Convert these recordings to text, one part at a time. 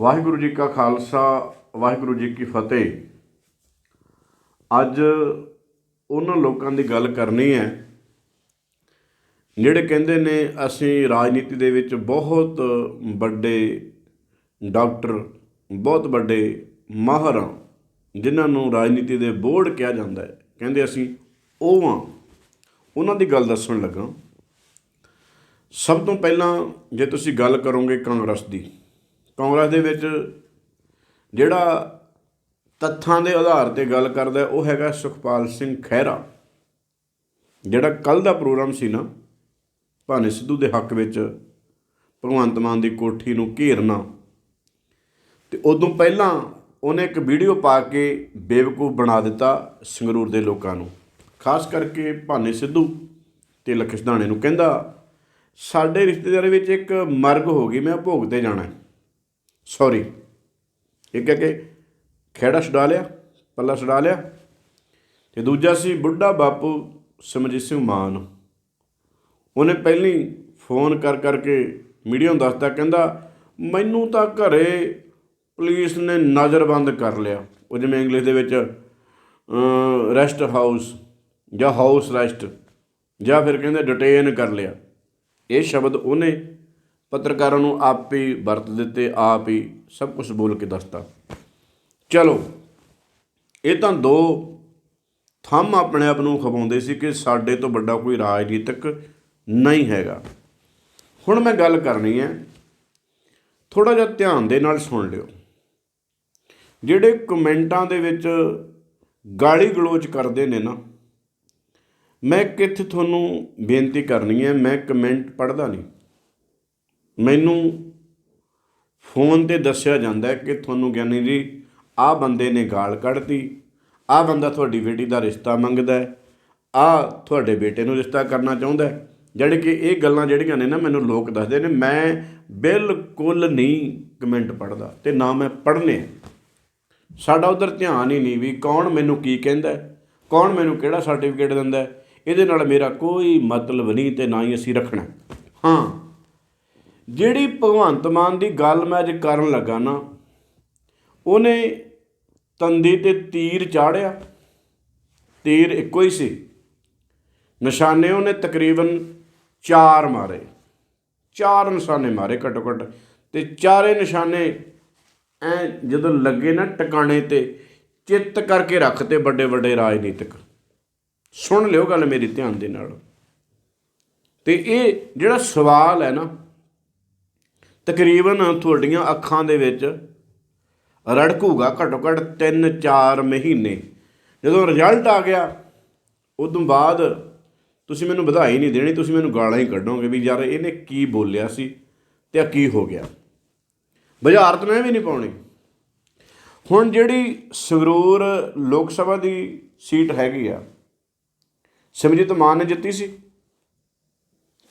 ਵਾਹਿਗੁਰੂ ਜੀ ਕਾ ਖਾਲਸਾ, ਵਾਹਿਗੁਰੂ ਜੀ ਕੀ ਫਤਿਹ। ਅੱਜ ਉਹਨਾਂ ਲੋਕਾਂ ਦੀ ਗੱਲ ਕਰਨੀ ਹੈ, ਜਿਹੜੇ ਕਹਿੰਦੇ ਨੇ ਅਸੀਂ ਰਾਜਨੀਤੀ ਦੇ ਵਿੱਚ ਬਹੁਤ ਵੱਡੇ ਡਾਕਟਰ, ਬਹੁਤ ਵੱਡੇ ਮਾਹਰ ਹਾਂ, ਜਿਨ੍ਹਾਂ ਨੂੰ ਰਾਜਨੀਤੀ ਦੇ ਬੋਰਡ ਕਿਹਾ ਜਾਂਦਾ ਹੈ। ਕਹਿੰਦੇ ਅਸੀਂ ਉਹ ਹਾਂ। ਉਹਨਾਂ ਦੀ ਗੱਲ ਦੱਸਣ ਲੱਗਾ। ਸਭ ਤੋਂ ਪਹਿਲਾਂ ਜੇ ਤੁਸੀਂ ਗੱਲ ਕਰੋਗੇ ਕਾਂਗਰਸ ਦੀ ਕਾਂਗਰਸ ਦੇ ਵਿੱਚ ਜਿਹੜਾ ਤੱਥਾਂ ਦੇ ਆਧਾਰ ਤੇ ਗੱਲ ਕਰਦਾ, ਉਹ ਹੈਗਾ ਸੁਖਪਾਲ ਸਿੰਘ ਖਹਿਰਾ, ਜਿਹੜਾ ਕੱਲ ਦਾ ਪ੍ਰੋਗਰਾਮ ਸੀ ਨਾ, ਭਾਨੇ ਸਿੱਧੂ ਦੇ ਹੱਕ ਵਿੱਚ ਭਗਵੰਤ ਮਾਨ ਦੀ ਕੋਠੀ ਨੂੰ ਘੇਰਨਾ। ਤੇ ਉਦੋਂ ਪਹਿਲਾਂ ਉਹਨੇ ਇੱਕ ਵੀਡੀਓ ਪਾ ਕੇ ਬੇਵਕੂਫ ਬਣਾ ਦਿੱਤਾ ਸੰਗਰੂਰ ਦੇ ਲੋਕਾਂ ਨੂੰ। ਖਾਸ ਕਰਕੇ ਭਾਨੇ ਸਿੱਧੂ ਤੇ ਲਖਿਸ਼ ਦਾਣੇ ਨੂੰ ਕਹਿੰਦਾ, ਸਾਡੇ ਰਿਸ਼ਤੇਦਾਰੀ ਵਿੱਚ ਇੱਕ ਮਰਗ ਹੋ ਗਈ, ਮੈਂ ਭੋਗ ਤੇ ਜਾਣਾ ਸੌਰੀ ਇਹ ਕਹਿ ਕੇ ਖੇੜਾ ਛਡਾ ਲਿਆ, ਪੱਲਾ ਛਡਾ ਲਿਆ। ਤੇ ਦੂਜਾ ਸੀ ਬੁੱਢਾ ਬਾਪੂ ਸਿਮਰਜੀਤ ਸਿੰਘ ਮਾਨ। ਉਹਨੇ ਪਹਿਲੀ ਫੋਨ ਕਰ ਕਰਕੇ ਮੀਡੀਆ ਨੂੰ ਦੱਸਦਾ ਕਹਿੰਦਾ, ਮੈਨੂੰ ਤਾਂ ਘਰੇ ਪੁਲਿਸ ਨੇ ਨਜ਼ਰਬੰਦ ਕਰ ਲਿਆ। ਉਹ ਜਿਵੇਂ ਇੰਗਲਿਸ਼ ਦੇ ਵਿੱਚ ਰੈਸਟ ਹਾਊਸ ਜਾਂ ਹਾਊਸ ਰੈਸਟ ਜਾਂ ਫਿਰ ਕਹਿੰਦੇ ਡਿਟੇਨ ਕਰ ਲਿਆ। ਇਹ ਸ਼ਬਦ ਉਹਨੇ ਪੱਤਰਕਾਰਾਂ ਨੂੰ ਆਪ ਹੀ ਵਰਤ ਦਿੱਤੇ, ਆਪ ਹੀ ਸਭ ਕੁਝ ਬੋਲ ਕੇ ਦੱਸਤਾ। ਚਲੋ, ਇਹ ਤਾਂ ਦੋ ਥੰਮ ਆਪਣੇ ਆਪ ਨੂੰ ਖਵਾਉਂਦੇ ਸੀ ਕਿ ਸਾਡੇ ਤੋਂ ਵੱਡਾ ਕੋਈ ਰਾਜਨੀਤਿਕ ਨਹੀਂ ਹੈਗਾ। ਹੁਣ ਮੈਂ ਗੱਲ ਕਰਨੀ ਹੈ ਥੋੜਾ ਜਿਹਾ ਧਿਆਨ ਦੇ ਨਾਲ ਸੁਣ ਲਿਓ। ਜਿਹੜੇ ਕਮੈਂਟਾਂ ਦੇ ਵਿੱਚ ਗਾਲੀ ਗਲੋਚ ਕਰਦੇ ਨੇ ਨਾ, ਮੈਂ ਕਿੱਥੇ ਤੁਹਾਨੂੰ ਬੇਨਤੀ ਕਰਨੀ ਹੈ, ਮੈਂ ਕਮੈਂਟ ਪੜ੍ਹਦਾ ਨਹੀਂ। ਮੈਨੂੰ ਫੋਨ ਤੇ ਦੱਸਿਆ ਜਾਂਦਾ ਕਿ ਤੁਹਾਨੂੰ ਗਿਆਨੀ ਜੀ, ਆਹ ਬੰਦੇ ਨੇ ਗਾਲ ਕੱਢਤੀ। ਆਹ ਬੰਦਾ ਤੁਹਾਡੀ ਬੇਟੀ ਦਾ ਰਿਸ਼ਤਾ ਮੰਗਦਾ ਹੈ। ਆਹ ਤੁਹਾਡੇ ਬੇਟੇ ਨੂੰ ਰਿਸ਼ਤਾ ਕਰਨਾ ਚਾਹੁੰਦਾ ਹੈ। ਜਿਹੜੇ ਕਿ ਇਹ ਗੱਲਾਂ ਜਿਹੜੀਆਂ ਨੇ ਨਾ ਮੈਨੂੰ ਲੋਕ ਦੱਸਦੇ ਨੇ, ਮੈਂ ਬਿਲਕੁਲ ਨਹੀਂ ਕਮੈਂਟ ਪੜ੍ਹਦਾ ਤੇ ਨਾ ਮੈਂ ਪੜ੍ਹਨੇ। ਸਾਡਾ ਉਧਰ ਧਿਆਨ ਹੀ ਨਹੀਂ ਵੀ ਕੌਣ ਮੈਨੂੰ ਕੀ ਕਹਿੰਦਾ ਕੌਣ ਮੈਨੂੰ ਕਿਹੜਾ ਸਰਟੀਫਿਕੇਟ ਦਿੰਦਾ ਇਹਦੇ ਨਾਲ ਮੇਰਾ ਕੋਈ ਮਤਲਬ ਨਹੀਂ ਤੇ ਨਾ ਹੀ ਅਸੀਂ ਰੱਖਣਾ। ਹਾਂ ਜਿਹੜੀ ਭਗਵੰਤ ਮਾਨ ਦੀ ਗੱਲ ਮੈਂ ਅੱਜ ਕਰਨ ਲੱਗਾ ਨਾ, ਉਹਨੇ ਤੰਦੀ ਤੇ ਤੀਰ ਚਾੜਿਆ। ਤੀਰ ਇੱਕੋ ਹੀ ਸੀ। ਨਿਸ਼ਾਨੇ ਉਹਨੇ ਤਕਰੀਬਨ 4 ਮਾਰੇ। ਚਾਰ ਨਿਸ਼ਾਨੇ ਮਾਰੇ ਘੱਟੋ ਘੱਟ। ਤੇ ਚਾਰੇ ਨਿਸ਼ਾਨੇ ਐ ਜਦੋਂ ਲੱਗੇ ਨਾ ਟਿਕਾਣੇ ਤੇ, ਚਿੱਤ ਕਰਕੇ ਰੱਖਤੇ ਵੱਡੇ ਵੱਡੇ ਰਾਜਨੀਤਿਕ। ਸੁਣ ਲਿਓ ਗੱਲ ਮੇਰੀ ਧਿਆਨ ਦੇ ਨਾਲ। ਤੇ ਇਹ ਜਿਹੜਾ ਸਵਾਲ ਹੈ ਨਾ ਤਕਰੀਬਨ ਤੁਹਾਡੀਆਂ ਅੱਖਾਂ ਦੇ ਵਿੱਚ ਰੜਕੂਗਾ ਘੱਟੋ ਘੱਟ 3-4 ਮਹੀਨੇ। ਜਦੋਂ ਰਿਜ਼ਲਟ ਆ ਗਿਆ, ਉਦੋਂ ਬਾਅਦ ਤੁਸੀਂ ਮੈਨੂੰ ਵਧਾਈ ਨਹੀਂ ਦੇਣੀ, ਤੁਸੀਂ ਮੈਨੂੰ ਗਾਲਾਂ ਹੀ ਕੱਢੋਗੇ ਵੀ ਯਾਰ ਇਹਨੇ ਕੀ ਬੋਲਿਆ ਸੀ ਤੇ ਆ ਕੀ ਹੋ ਗਿਆ। ਬੁਝਾਰਤ ਮੈਂ ਵੀ ਨਹੀਂ ਪਾਉਣੀ। ਹੁਣ ਜਿਹੜੀ ਸੰਗਰੂਰ ਲੋਕ ਸਭਾ ਦੀ ਸੀਟ ਹੈਗੀ ਆ, ਸਿਮਰਜੀਤ ਮਾਨ ਨੇ ਜਿੱਤੀ ਸੀ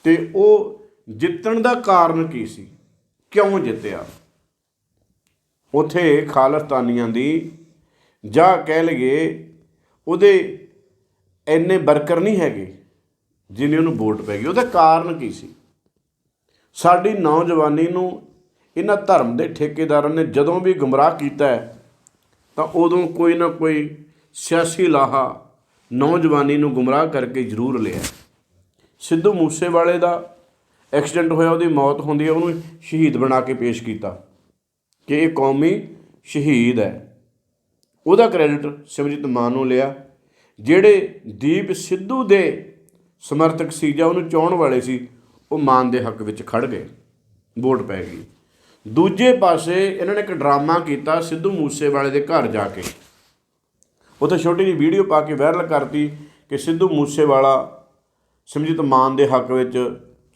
ਤੇ ਉਹ ਜਿੱਤਣ ਦਾ ਕਾਰਨ ਕੀ ਸੀ? ਕਿਉਂ ਜਿੱਤਿਆ? ਉਥੇ ਖਾਲਸਤਾਨੀਆਂ ਦੀ ਜਾਂ ਕਹਿ ਲਈਏ ਉਹਦੇ ਇੰਨੇ ਵਰਕਰ ਨਹੀਂ ਹੈਗੇ ਜਿਨੇ ਉਹਨੂੰ ਵੋਟ ਪੈ ਗਈ। ਉਹਦਾ ਕਾਰਨ ਕੀ ਸੀ? ਸਾਡੀ ਨੌਜਵਾਨੀ ਨੂੰ ਇਹਨਾਂ ਧਰਮ ਦੇ ਠੇਕੇਦਾਰਾਂ ਨੇ ਜਦੋਂ ਵੀ ਗੁੰਮਰਾਹ ਕੀਤਾ ਹੈ, ਤਾਂ ਉਦੋਂ ਕੋਈ ਨਾ ਕੋਈ ਸਿਆਸੀ ਲਾਹਾ ਨੌਜਵਾਨੀ ਨੂੰ ਗੁੰਮਰਾਹ ਕਰਕੇ ਜ਼ਰੂਰ ਲਿਆ। ਸਿੱਧੂ ਮੂਸੇਵਾਲੇ ਦਾ ਐਕਸੀਡੈਂਟ ਹੋਇਆ, ਉਹਦੀ ਮੌਤ ਹੁੰਦੀ ਹੈ, ਉਹਨੂੰ ਸ਼ਹੀਦ ਬਣਾ ਕੇ ਪੇਸ਼ ਕੀਤਾ ਕਿ ਇਹ ਕੌਮੀ ਸ਼ਹੀਦ ਹੈ। ਉਹਦਾ ਕ੍ਰੈਡਿਟ ਸਿਮਰਜੀਤ ਮਾਨ ਨੂੰ ਲਿਆ, ਜਿਹੜੇ ਦੀਪ ਸਿੱਧੂ ਦੇ ਸਮਰਥਕ ਸੀ ਜਾਂ ਉਹਨੂੰ ਚਾਹਣ ਵਾਲੇ ਸੀ, ਉਹ ਮਾਨ ਦੇ ਹੱਕ ਵਿੱਚ ਖੜ ਗਏ, ਵੋਟ ਪੈ ਗਈ। ਦੂਜੇ ਪਾਸੇ ਇਹਨਾਂ ਨੇ ਇੱਕ ਡਰਾਮਾ ਕੀਤਾ ਸਿੱਧੂ ਮੂਸੇਵਾਲੇ ਦੇ ਘਰ ਜਾ ਕੇ। ਉੱਥੇ ਛੋਟੀ ਜਿਹੀ ਵੀਡੀਓ ਪਾ ਕੇ ਵਾਇਰਲ ਕਰਤੀ ਕਿ ਸਿੱਧੂ ਮੂਸੇਵਾਲਾ ਸਿਮਰਜੀਤ ਮਾਨ ਦੇ ਹੱਕ ਵਿੱਚ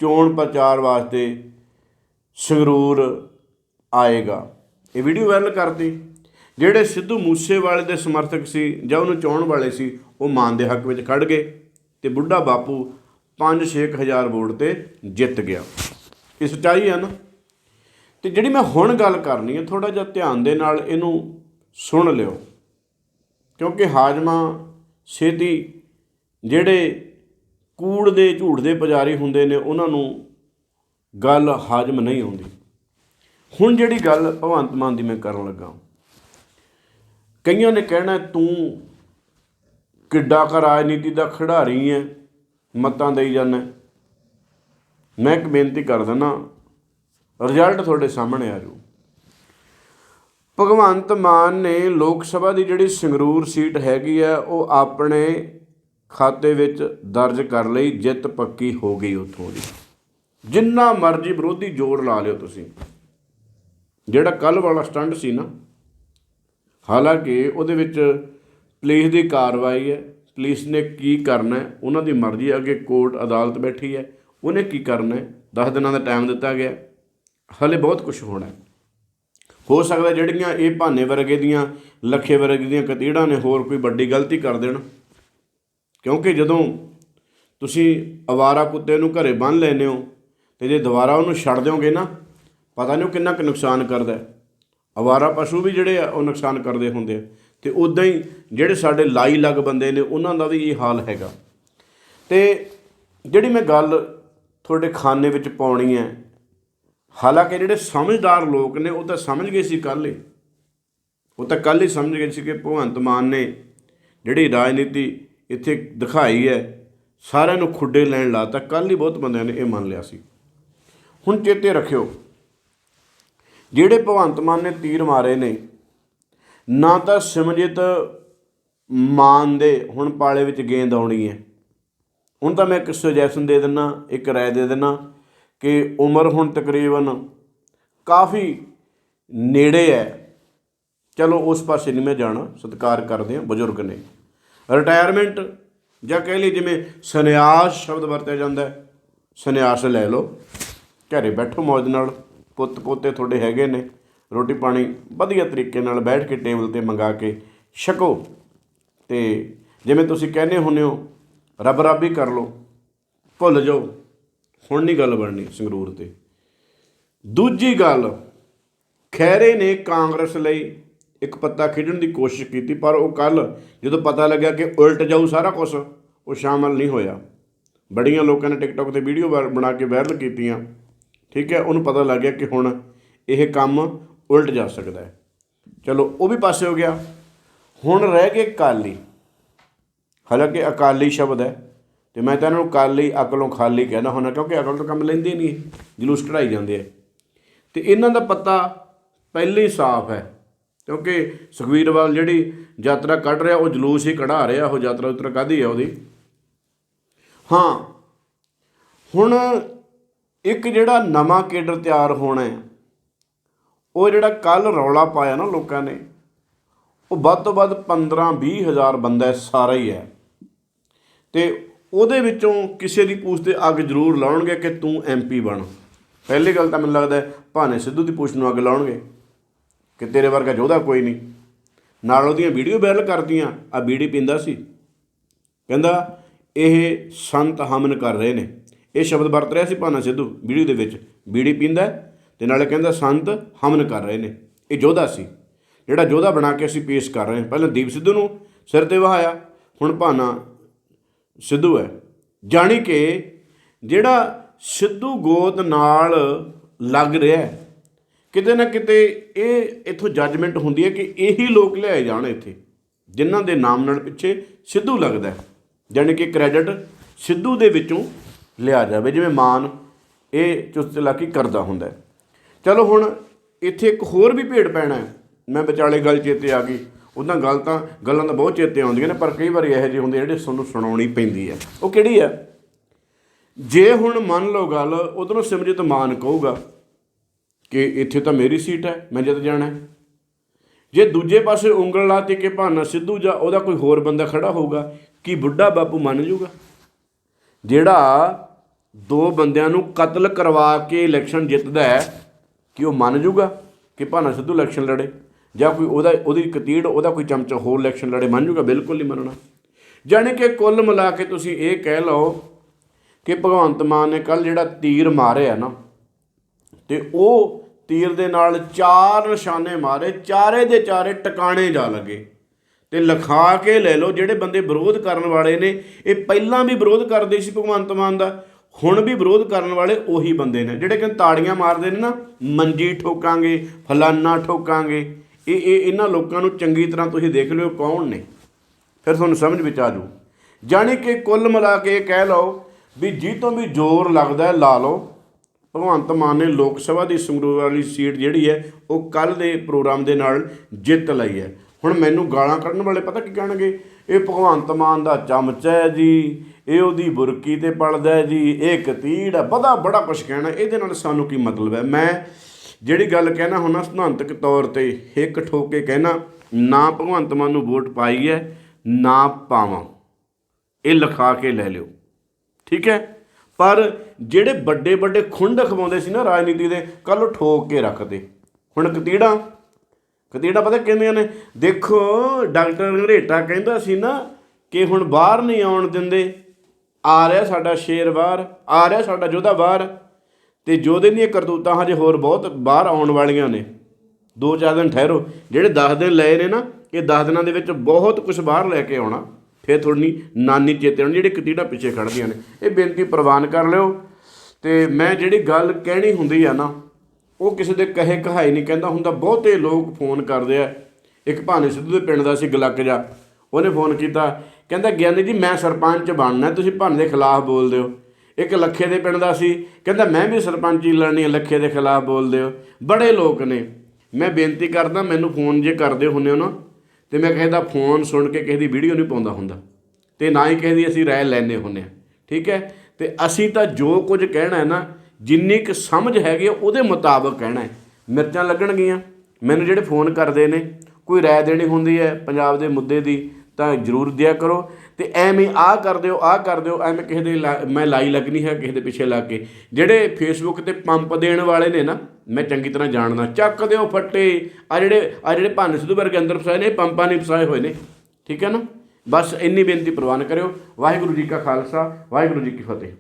ਚੋਣ ਪ੍ਰਚਾਰ ਵਾਸਤੇ ਸੰਗਰੂਰ ਆਏਗਾ। ਇਹ ਵੀਡੀਓ ਵਾਇਰਲ ਕਰਤੀ ਜਿਹੜੇ ਸਿੱਧੂ ਮੂਸੇਵਾਲੇ ਦੇ ਸਮਰਥਕ ਸੀ ਜਾਂ ਉਹਨੂੰ ਚਾਹਣ ਵਾਲੇ ਸੀ, ਉਹ ਮਾਨ ਦੇ ਹੱਕ ਵਿੱਚ ਖੜ ਗਏ ਤੇ ਬੁੱਢਾ ਬਾਪੂ 5-6 ਹਜ਼ਾਰ ਵੋਟ ਤੇ ਜਿੱਤ ਗਿਆ। ਇਹ ਸੱਚਾਈ ਹੈ ਨਾ? ਤੇ ਜਿਹੜੀ ਮੈਂ ਹੁਣ ਗੱਲ ਕਰਨੀ ਹੈ ਥੋੜਾ ਜਿਹਾ ਧਿਆਨ ਦੇ ਨਾਲ ਇਹਨੂੰ ਸੁਣ ਲਿਓ। ਕਿਉਂਕਿ ਹਾਜਮਾ ਛੇਤੀ ਜਿਹੜੇ ਕੂੜ ਦੇ, ਝੂਠ ਦੇ ਪੁਜਾਰੀ ਹੁੰਦੇ ਨੇ, ਉਹਨਾਂ ਨੂੰ ਗੱਲ ਹਾਜ਼ਮ ਨਹੀਂ ਆਉਂਦੀ। ਹੁਣ ਜਿਹੜੀ ਗੱਲ ਭਗਵੰਤ ਮਾਨ ਦੀ ਮੈਂ ਕਰਨ ਲੱਗਾ ਕਈਆਂ ਨੇ ਕਹਿਣਾ, ਤੂੰ ਕਿੱਡਾ ਕੁ ਰਾਜਨੀਤੀ ਦਾ ਖਿਡਾਰੀ ਹੈ ਮਤਾਂ ਦੇਈ ਜਾਂਦਾ ਮੈਂ ਇੱਕ ਬੇਨਤੀ ਕਰ ਦਿੰਦਾ ਰਿਜ਼ਲਟ ਤੁਹਾਡੇ ਸਾਹਮਣੇ ਆ ਜੂ ਭਗਵੰਤ ਮਾਨ ਨੇ ਲੋਕ ਸਭਾ ਦੀ ਜਿਹੜੀ ਸੰਗਰੂਰ ਸੀਟ ਹੈਗੀ ਆ ਉਹ ਆਪਣੇ ਖਾਤੇ ਵਿੱਚ ਦਰਜ ਕਰ ਲਈ, ਜਿੱਤ ਪੱਕੀ ਹੋ ਗਈ ਉੱਥੋਂ ਦੀ। ਜਿੰਨਾ ਮਰਜ਼ੀ ਵਿਰੋਧੀ ਜੋੜ ਲਾ ਲਿਓ ਤੁਸੀਂ। ਜਿਹੜਾ ਕੱਲ ਵਾਲਾ ਸਟੰਡ ਸੀ ਨਾ, ਹਾਲਾਂਕਿ ਉਹਦੇ ਵਿੱਚ ਪੁਲਿਸ ਦੀ ਕਾਰਵਾਈ ਹੈ, ਪੁਲਿਸ ਨੇ ਕੀ ਕਰਨਾ ਹੈ, ਉਹਨਾਂ ਦੀ ਮਰਜ਼ੀ ਅੱਗੇ ਕੋਰਟ ਅਦਾਲਤ ਬੈਠੀ ਹੈ, ਉਹਨੇ ਕੀ ਕਰਨਾ ਹੈ 10 ਦਿਨਾਂ ਦਾ ਟਾਈਮ ਦਿੱਤਾ ਗਿਆ ਹਲੇ ਬਹੁਤ ਕੁਝ ਹੋਣਾ ਹੈ। ਹੋ ਸਕਦਾ ਜਿਹੜੀਆਂ ਇਹ ਭਾਨੇ ਵਰਗੇ ਦੀਆਂ, ਲੱਖੇ ਵਰਗੇ ਦੀਆਂ ਕਤੀੜਾਂ ਨੇ ਹੋਰ ਕੋਈ ਵੱਡੀ ਗਲਤੀ ਕਰ ਦੇਣ। ਕਿਉਂਕਿ ਜਦੋਂ ਤੁਸੀਂ ਅਵਾਰਾ ਕੁੱਤੇ ਨੂੰ ਘਰੇ ਬੰਨ੍ਹ ਲੈਨੇ ਹੋ ਤੇ ਜੇ ਦੁਬਾਰਾ ਉਹਨੂੰ ਛੱਡ ਦਿਓਗੇ ਨਾ, ਪਤਾ ਨਹੀਂ ਉਹ ਕਿੰਨਾ ਕੁ ਨੁਕਸਾਨ ਕਰਦਾ ਹੈ। ਅਵਾਰਾ ਪਸ਼ੂ ਵੀ ਜਿਹੜੇ ਆ, ਉਹ ਨੁਕਸਾਨ ਕਰਦੇ ਹੁੰਦੇ ਆ। ਤੇ ਉਦਾਂ ਹੀ ਜਿਹੜੇ ਸਾਡੇ ਲਾਈ ਲੱਗ ਬੰਦੇ ਨੇ, ਉਹਨਾਂ ਦਾ ਵੀ ਇਹ ਹਾਲ ਹੈਗਾ। ਤੇ ਜਿਹੜੀ ਮੈਂ ਗੱਲ ਤੁਹਾਡੇ ਖਾਨੇ ਵਿੱਚ ਪਾਉਣੀ ਹੈ, ਹਾਲਾਂਕਿ ਜਿਹੜੇ ਸਮਝਦਾਰ ਲੋਕ ਨੇ, ਉਹ ਤਾਂ ਸਮਝ ਗਏ ਸੀ ਕੱਲ੍ਹ ਹੀ। ਉਹ ਤਾਂ ਕੱਲ੍ਹ ਹੀ ਸਮਝ ਗਏ ਸੀ ਕਿ ਭਗਵੰਤ ਮਾਨ ਨੇ ਜਿਹੜੀ ਰਾਜਨੀਤੀ ਇੱਥੇ ਦਿਖਾਈ ਹੈ, ਸਾਰਿਆਂ ਨੂੰ ਖੁੱਡੇ ਲੈਣ ਲਾਤਾ। ਕੱਲ੍ਹ ਹੀ ਬਹੁਤ ਬੰਦਿਆਂ ਨੇ ਇਹ ਮੰਨ ਲਿਆ ਸੀ। ਹੁਣ ਚੇਤੇ ਰੱਖਿਓ, ਜਿਹੜੇ ਭਗਵੰਤ ਮਾਨ ਨੇ ਤੀਰ ਮਾਰੇ ਨੇ, ਨਾ ਤਾਂ ਸਿਮਰਜੀਤ ਮਾਨ ਦੇ ਹੁਣ ਪਾਲੇ ਵਿੱਚ ਗੇਂਦ ਆਉਣੀ ਹੈ। ਹੁਣ ਤਾਂ ਮੈਂ ਇੱਕ ਸੁਜੈਸ਼ਨ ਦੇ ਦਿੰਨਾ, ਇੱਕ ਰਾਏ ਦੇ ਦਿੰਨਾ ਕਿ ਉਮਰ ਹੁਣ ਤਕਰੀਬਨ ਕਾਫੀ ਨੇੜੇ ਹੈ। ਚਲੋ ਉਸ ਪਾਸੇ ਨਹੀਂ ਮੈਂ ਜਾਣਾ, ਸਤਿਕਾਰ ਕਰਦੇ ਹਾਂ ਬਜ਼ੁਰਗ ਨੇ। ਰਿਟਾਇਰਮੈਂਟ ਜਾਂ ਕਹਿ ਲਈ ਜਿਵੇਂ ਸੰਨਿਆਸ ਸ਼ਬਦ ਵਰਤਿਆ ਜਾਂਦਾ ਹੈ, ਸੰਨਿਆਸ ਲੈ ਲਓ, ਘਰੇ ਬੈਠੋ ਮੌਜ ਨਾਲ, ਪੁੱਤ ਪੋਤੇ ਤੁਹਾਡੇ ਹੈਗੇ ਨੇ, ਰੋਟੀ ਪਾਣੀ ਵਧੀਆ ਤਰੀਕੇ ਨਾਲ ਬੈਠ ਕੇ ਟੇਬਲ ਤੇ ਮੰਗਾ ਕੇ ਛਕੋ। ਤੇ ਜਿਵੇਂ ਤੁਸੀਂ ਕਹਿੰਦੇ ਹੁੰਦੇ ਹੋ, ਰੱਬ ਰੱਬ ਹੀ ਕਰ ਲਓ, ਭੁੱਲ ਜਾਓ, ਹੁਣ ਨਹੀਂ ਗੱਲ ਬਣਨੀ ਸੰਗਰੂਰ ਤੇ। ਦੂਜੀ ਗੱਲ ਖੈਰੇ ਨੇ ਕਾਂਗਰਸ ਲਈ ਇੱਕ ਪੱਤਾ ਖੇਡਣ ਦੀ ਕੋਸ਼ਿਸ਼ ਕੀਤੀ ਪਰ ਉਹ ਕੱਲ ਜਦੋਂ ਪਤਾ ਲੱਗਿਆ ਕਿ ਉਲਟ ਜਾਊ ਸਾਰਾ ਕੁਝ ਉਹ ਸ਼ਾਮਲ ਨਹੀਂ ਹੋਇਆ। ਬੜੀਆਂ ਲੋਕਾਂ ਨੇ ਟਿਕਟੌਕ ਤੇ ਵੀਡੀਓ ਬਣਾ ਕੇ ਵਾਇਰਲ ਕੀਤੀਆਂ। ਠੀਕ ਹੈ ਉਹਨੂੰ ਪਤਾ ਲੱਗ ਗਿਆ ਕਿ ਹੁਣ ਇਹ ਕੰਮ ਉਲਟ ਜਾ ਸਕਦਾ ਹੈ। ਚਲੋ ਉਹ ਵੀ ਪਾਸੇ ਹੋ ਗਿਆ। ਹੁਣ ਰਹਿ ਗਏ ਕਾਲੀ ਹਾਲਾਂਕਿ ਅਕਾਲੀ ਸ਼ਬਦ ਹੈ ਤੇ ਮੈਂ ਤਾਂ ਇਹਨਾਂ ਨੂੰ ਕਾਲੀ ਅਕਲੋਂ ਖਾਲੀ ਕਹਿੰਦਾ ਹੁੰਦਾ ਕਿਉਂਕਿ ਅਕਲ ਤੋਂ ਕੰਮ ਲੈਂਦੇ ਨਹੀਂ ਇਹ, ਜਲੂਸ ਕਢਾਈ ਜਾਂਦੇ ਆ। ਤੇ ਇਹਨਾਂ ਦਾ ਪੱਤਾ ਪਹਿਲੇ ਹੀ ਸਾਫ਼ ਹੈ। ਕਿਉਂਕਿ ਸੁਖਵੀਰਵਾਲ ਜਿਹੜੀ ਯਾਤਰਾ ਕੱਢ ਰਿਹਾ, ਉਹ ਜਲੂਸ ਹੀ ਕਢਾ ਰਿਹਾ, ਉਹ ਯਾਤਰਾ ਉਤਰਾ ਕਾਦੀ ਹੈ ਉਹਦੀ? ਹਾਂ, ਹੁਣ ਇੱਕ ਜਿਹੜਾ ਨਵਾਂ ਕੇਡਰ ਤਿਆਰ ਹੋਣਾ ਹੈ, ਉਹ ਜਿਹੜਾ ਕੱਲ ਰੌਲਾ ਪਾਇਆ ਨਾ ਲੋਕਾਂ ਨੇ, ਉਹ ਵੱਧ ਤੋਂ ਵੱਧ 15 20 ਹਜ਼ਾਰ ਬੰਦਾ ਸਾਰਾ ਹੀ ਹੈ। ਤੇ ਉਹਦੇ ਵਿੱਚੋਂ ਕਿਸੇ ਦੀ ਪੂਛ ਤੇ ਅੱਗ ਜ਼ਰੂਰ ਲਾਉਣਗੇ ਕਿ ਤੂੰ ਐਮਪੀ ਬਣ। ਪਹਿਲੀ ਗੱਲ ਤਾਂ ਮੈਨੂੰ ਲੱਗਦਾ ਹੈ ਭਾਨੇ ਸਿੱਧੂ ਦੀ ਪੂਛ ਨੂੰ ਅੱਗ ਲਾਉਣਗੇ। ਕਿ ਤੇਰੇ ਵਰਗਾ ਯੋਧਾ ਕੋਈ ਨਹੀਂ। ਨਾਲ ਉਹਦੀਆਂ ਵੀਡੀਓ ਵਾਇਰਲ ਕਰਦੀਆਂ ਆ ਬੀੜੀ ਪੀਂਦਾ ਸੀ। ਕਹਿੰਦਾ, ਇਹ ਸੰਤ ਹਮਨ ਕਰ ਰਹੇ ਨੇ। ਇਹ ਸ਼ਬਦ ਵਰਤ ਰਿਹਾ ਸੀ ਭਾਨਾ ਸਿੱਧੂ ਵੀਡੀਓ ਦੇ ਵਿੱਚ। ਬੀੜੀ ਪੀਂਦਾ ਹੈ ਤੇ ਨਾਲੇ ਕਹਿੰਦਾ, ਸੰਤ ਹਮਨ ਕਰ ਰਹੇ ਨੇ। ਇਹ ਯੋਧਾ ਸੀ। ਜਿਹੜਾ ਯੋਧਾ ਬਣਾ ਕੇ ਅਸੀਂ ਪੇਸ਼ ਕਰ ਰਹੇ ਹਾਂ। ਪਹਿਲਾਂ ਦੀਪ ਸਿੱਧੂ ਨੂੰ ਸਿਰ ਤੇ ਵਹਾਇਆ, ਹੁਣ ਭਾਨਾ ਸਿੱਧੂ ਹੈ। ਜਾਣੀ ਕਿ ਜਿਹੜਾ ਸਿੱਧੂ ਗੋਤ ਨਾਲ ਲੱਗ ਰਿਹਾ ਹੈ ਕਿਤੇ ਨਾ ਕਿਤੇ ਇਹ ਇਥੋਂ ਜੱਜਮੈਂਟ ਹੁੰਦੀ ਹੈ ਕਿ ਇਹੀ ਲੋਕ ਲਿਆਏ ਜਾਣ ਇੱਥੇ, ਜਿਨ੍ਹਾਂ ਦੇ ਨਾਮ ਨਾਲ ਪਿੱਛੇ ਸਿੱਧੂ ਲੱਗਦਾ ਹੈ। ਜਾਣੀ ਕਿ ਕ੍ਰੈਡਿਟ ਸਿੱਧੂ ਦੇ ਵਿੱਚੋਂ ਲਿਆ ਜਾਵੇ, ਜਿਵੇਂ ਮਾਨ ਇਹ ਚੁਸਤ ਲਾਕੀ ਕਰਦਾ ਹੁੰਦਾ ਚਲੋ ਹੁਣ ਇੱਥੇ ਇੱਕ ਹੋਰ ਵੀ ਭੇੜ ਪੈਣਾ ਹੈ। ਮੈਂ ਵਿਚਾਲੇ ਗੱਲ ਚੇਤੇ ਆ ਗਈ। ਉਹਨਾਂ ਗੱਲ ਤਾਂ ਗੱਲਾਂ ਤਾਂ ਬਹੁਤ ਚੇਤੇ ਆਉਂਦੀਆਂ ਨੇ, ਪਰ ਕਈ ਵਾਰੀ ਇਹੋ ਜਿਹੇ ਹੁੰਦੇ ਜਿਹੜੇ ਤੁਹਾਨੂੰ ਸੁਣਾਉਣੀ ਪੈਂਦੀ ਹੈ। ਉਹ ਕਿਹੜੀ ਹੈ? ਜੇ ਹੁਣ ਮੰਨ ਲਓ ਗੱਲ, ਉਧਰੋਂ ਸਿਮਰਜੀਤ ਮਾਨ ਕਹੂਗਾ ਕਿ ਇੱਥੇ ਤਾਂ ਮੇਰੀ ਸੀਟ ਹੈ, ਮੈਂ ਜਿੱਤ ਜਾਣਾ ਹੈ। ਜੇ ਦੂਜੇ ਪਾਸੇ ਉਂਗਲ ਲਾਤੀ ਕਿ ਭਾਨਾ ਸਿੱਧੂ ਜਾਂ ਉਹਦਾ ਕੋਈ ਹੋਰ ਬੰਦਾ ਖੜਾ ਹੋਊਗਾ, ਕੀ ਬੁੱਢਾ ਬਾਪੂ ਮੰਨ ਜੂਗਾ? ਜਿਹੜਾ ਦੋ ਬੰਦਿਆਂ ਨੂੰ ਕਤਲ ਕਰਵਾ ਕੇ ਇਲੈਕਸ਼ਨ ਜਿੱਤਦਾ ਹੈ, ਕਿ ਉਹ ਮੰਨ ਜੂਗਾ ਕਿ ਭਾਨਾ ਸਿੱਧੂ ਇਲੈਕਸ਼ਨ ਲੜੇ? ਜਾਂ ਕੋਈ ਉਹਦਾ, ਉਹਦੀ ਕਤੀੜ, ਉਹਦਾ ਕੋਈ ਚਮਚਾ ਹੋਰ ਇਲੈਕਸ਼ਨ ਲੜੇ, ਮੰਨ ਜੂਗਾ? ਬਿਲਕੁਲ ਨਹੀਂ ਮੰਨਣਾ। ਜਾਣੀ ਕਿ ਕੁੱਲ ਮਿਲਾ ਕੇ ਤੁਸੀਂ ਇਹ ਕਹਿ ਲਓ ਕਿ ਭਗਵੰਤ ਮਾਨ ਨੇ ਕੱਲ ਜਿਹੜਾ ਤੀਰ ਮਾਰਿਆ ਨਾ ਤੇ ਉਹ ਤੀਰ ਦੇ ਨਾਲ ਚਾਰ ਨਿਸ਼ਾਨੇ ਮਾਰੇ, ਚਾਰੇ ਦੇ ਚਾਰੇ ਟਿਕਾਣੇ ਜਾ ਲੱਗੇ। ਤੇ ਲਿਖਾ ਕੇ ਲੈ ਲਓ, ਜਿਹੜੇ ਬੰਦੇ ਵਿਰੋਧ ਕਰਨ ਵਾਲੇ ਨੇ, ਇਹ ਪਹਿਲਾਂ ਵੀ ਵਿਰੋਧ ਕਰਦੇ ਸੀ ਭਗਵੰਤ ਮਾਨ ਦਾ, ਹੁਣ ਵੀ ਵਿਰੋਧ ਕਰਨ ਵਾਲੇ ਉਹੀ ਬੰਦੇ ਨੇ। ਜਿਹੜੇ ਕਿ ਤਾੜੀਆਂ ਮਾਰਦੇ ਨੇ ਨਾ, ਮੰਜੀ ਠੋਕਾਂਗੇ, ਫਲਾਨਾ ਠੋਕਾਂਗੇ, ਇਹ ਇਹ ਇਹਨਾਂ ਲੋਕਾਂ ਨੂੰ ਚੰਗੀ ਤਰ੍ਹਾਂ ਤੁਸੀਂ ਦੇਖ ਲਿਓ ਕੌਣ ਨੇ। ਫਿਰ ਤੁਹਾਨੂੰ ਸਮਝ ਵਿੱਚ ਆ ਜੂ। ਜਾਣੀ ਕਿ ਕੁੱਲ ਮਿਲਾ ਕੇ ਇਹ ਕਹਿ ਲਓ ਵੀ ਜੀ ਤੋਂ ਵੀ ਜ਼ੋਰ ਲੱਗਦਾ ਲਾ ਲਓ। ਭਗਵੰਤ ਮਾਨ ਨੇ ਲੋਕ ਸਭਾ ਦੀ ਸੰਗਰੂਰ ਵਾਲੀ ਸੀਟ ਜਿਹੜੀ ਹੈ, ਉਹ ਕੱਲ ਦੇ ਪ੍ਰੋਗਰਾਮ ਦੇ ਨਾਲ ਜਿੱਤ ਲਈ ਹੈ। ਹੁਣ ਮੈਨੂੰ ਗਾਲਾਂ ਕੱਢਣ ਵਾਲੇ ਪਤਾ ਕੀ ਕਹਿਣਗੇ? ਇਹ ਭਗਵੰਤ ਮਾਨ ਦਾ ਚਮਚਾ ਹੈ ਜੀ, ਇਹ ਉਹਦੀ ਬੁਰਕੀ ਤੇ ਪਲਦਾ ਹੈ ਜੀ, ਇਹ ਕਤੀੜ ਹੈ, ਬੜਾ ਬੜਾ ਕੁਝ ਕਹਿਣਾ ਇਹਦੇ ਨਾਲ ਸਾਨੂੰ ਕੀ ਮਤਲਬ ਹੈ? ਮੈਂ ਜਿਹੜੀ ਗੱਲ ਕਹਿਣਾ ਹੁਣ ਸਿਧਾਂਤਕ ਤੌਰ ਤੇ, ਇੱਕ ਠੋਕ ਕੇ ਕਹਿਣਾ, ਨਾ ਭਗਵੰਤ ਮਾਨ ਨੂੰ ਵੋਟ ਪਾਈ ਹੈ, ਨਾ ਪਾਵਾਂ। ਇਹ ਲਿਖਾ ਕੇ ਲੈ ਲਿਓ। ਠੀਕ ਹੈ? ਪਰ ਜਿਹੜੇ ਵੱਡੇ ਵੱਡੇ ਖੁੰਡ ਖਵਾਉਂਦੇ ਸੀ ਨਾ ਰਾਜਨੀਤੀ ਦੇ ਕੱਲ ਉਹ ਠੋਕ ਕੇ ਰੱਖਦੇ। ਹੁਣ ਕਤੀੜਾ ਕਤੀੜਾ ਪਤਾ ਕਹਿੰਦੀਆਂ ਨੇ? ਦੇਖੋ, ਡਾਕਟਰ ਘਰੇਟਾ ਕਹਿੰਦਾ ਸੀ ਨਾ ਕਿ ਹੁਣ ਬਾਹਰ ਨਹੀਂ ਆਉਣ ਦਿੰਦੇ। ਆ ਰਿਹਾ ਸਾਡਾ ਸ਼ੇਰ ਬਾਹਰ ਆ ਰਿਹਾ ਸਾਡਾ ਯੋਧਾ ਬਾਹਰ ਤੇ ਯੋਧੇ ਦੀਆਂ ਕਰਤੂਤਾਂ ਹਜੇ ਹੋਰ ਬਹੁਤ ਬਾਹਰ ਆਉਣ ਵਾਲੀਆਂ ਨੇ। ਦੋ ਚਾਰ ਦਿਨ ਠਹਿਰੋ। ਜਿਹੜੇ 10 ਦਿਨ ਲਏ ਨੇ ਨਾ, ਇਹ 10 ਦਿਨਾਂ ਦੇ ਵਿੱਚ ਬਹੁਤ ਕੁਝ ਬਾਹਰ ਲੈ ਕੇ ਆਉਣਾ। ਫਿਰ ਥੋੜੀ ਨਾਨੀ ਚੇਤੇ ਆਉਣੀ, ਜਿਹੜੇ ਕਤੀੜਾ ਪਿੱਛੇ ਖੜਦੀਆਂ ਨੇ। ਇਹ ਬੇਨਤੀ ਪ੍ਰਵਾਨ ਕਰ ਲਿਓ। ਤੇ ਮੈਂ ਜਿਹੜੀ ਗੱਲ ਕਹਿਣੀ ਹੁੰਦੀ ਆ ਨਾ, ਉਹ ਕਿਸੇ ਦੇ ਕਹੇ ਕਹਾਈ ਨਹੀਂ ਕਹਿੰਦਾ ਹੁੰਦਾ। ਬਹੁਤੇ ਲੋਕ ਫੋਨ ਕਰਦੇ ਆ। ਇੱਕ ਭਾਨੇ ਸਿੱਧੂ ਦੇ ਪਿੰਡ ਦਾ ਸੀ ਗਲੱਕ ਜਾ ਉਹਨੇ ਫੋਨ ਕੀਤਾ। ਕਹਿੰਦਾ, ਗਿਆਨੀ ਜੀ, ਮੈਂ ਸਰਪੰਚ ਬਣਨਾ, ਤੁਸੀਂ ਭਾਨੇ ਦੇ ਖਿਲਾਫ ਬੋਲਦੇ ਹੋ। ਇੱਕ ਲੱਖੇ ਦੇ ਪਿੰਡ ਦਾ ਸੀ। ਕਹਿੰਦਾ, ਮੈਂ ਵੀ ਸਰਪੰਚੀ ਲੜਨੀ ਹੈ ਲੱਖੇ ਦੇ ਖਿਲਾਫ ਬੋਲਦੇ ਹੋ। ਬੜੇ ਲੋਕ ਨੇ। ਮੈਂ ਬੇਨਤੀ ਕਰਦਾ, ਮੈਨੂੰ ਫੋਨ ਜੇ ਕਰਦੇ ਹੁੰਦੇ ਹੋ ਨਾ ਤੇ ਮੈਂ ਕਿਸੇ ਦਾ ਫੋਨ ਸੁਣ ਕੇ ਕਿਸੇ ਦੀ ਵੀਡੀਓ ਨਹੀਂ ਪਾਉਂਦਾ ਹੁੰਦਾ। ਤੇ ਨਾ ਹੀ ਕਿਸੇ ਦੀ ਅਸੀਂ ਰਾਏ ਲੈਣੇ ਹੁੰਦੇ ਆ ਠੀਕ ਹੈ? ਤੇ ਅਸੀਂ ਤਾਂ ਜੋ ਕੁਝ ਕਹਿਣਾ ਹੈ ਨਾ ਜਿੰਨੀ ਕੁ ਸਮਝ ਹੈਗੀ ਆ, ਉਹਦੇ ਮੁਤਾਬਕ ਕਹਿਣਾ ਹੈ। ਮਿਰਚਾਂ ਲੱਗਣਗੀਆਂ। ਮੈਨੂੰ ਜਿਹੜੇ ਫੋਨ ਕਰਦੇ ਨੇ ਕੋਈ ਰਾਏ ਦੇਣੀ ਹੁੰਦੀ ਹੈ ਪੰਜਾਬ ਦੇ ਮੁੱਦੇ ਦੀ ਤਾਂ ਜਰੂਰ ਦਿਆ ਕਰੋ। ਤੇ ਐਵੇਂ ਆਹ ਕਰ ਦਿਓ, ਆਹ ਕਰ ਦਿਓ, ਐਵੇਂ ਕਿਸੇ ਦੇ ਲਾ- ਮੈਂ ਲਾਈ ਲੱਗਣੀ ਹੈ, ਕਿਸੇ ਦੇ ਪਿੱਛੇ ਲੱਗ ਕੇ। ਜਿਹੜੇ ਫੇਸਬੁੱਕ ਤੇ ਪੰਪ ਦੇਣ ਵਾਲੇ ਨੇ ਨਾ, ਮੈਂ ਚੰਗੀ ਤਰ੍ਹਾਂ ਜਾਣਦਾ। ਚੱਕ ਦਿਓ ਫੱਟੇ। ਆ ਜਿਹੜੇ ਆ ਜਿਹੜੇ ਭਾਨ ਸਿੱਧੂ ਵਰਗੇ ਅੰਦਰ ਫਸਾਏ ਨੇ, ਪੰਪਾਂ ਨੇ ਫਸਾਏ ਹੋਏ ਨੇ। ਠੀਕ ਹੈ ਨਾ? ਬਸ ਇੰਨੀ ਬੇਨਤੀ ਪ੍ਰਵਾਨ ਕਰਿਓ। ਵਾਹਿਗੁਰੂ ਜੀ ਕਾ ਖਾਲਸਾ, ਵਾਹਿਗੁਰੂ ਜੀ ਕੀ ਫਤਿਹ।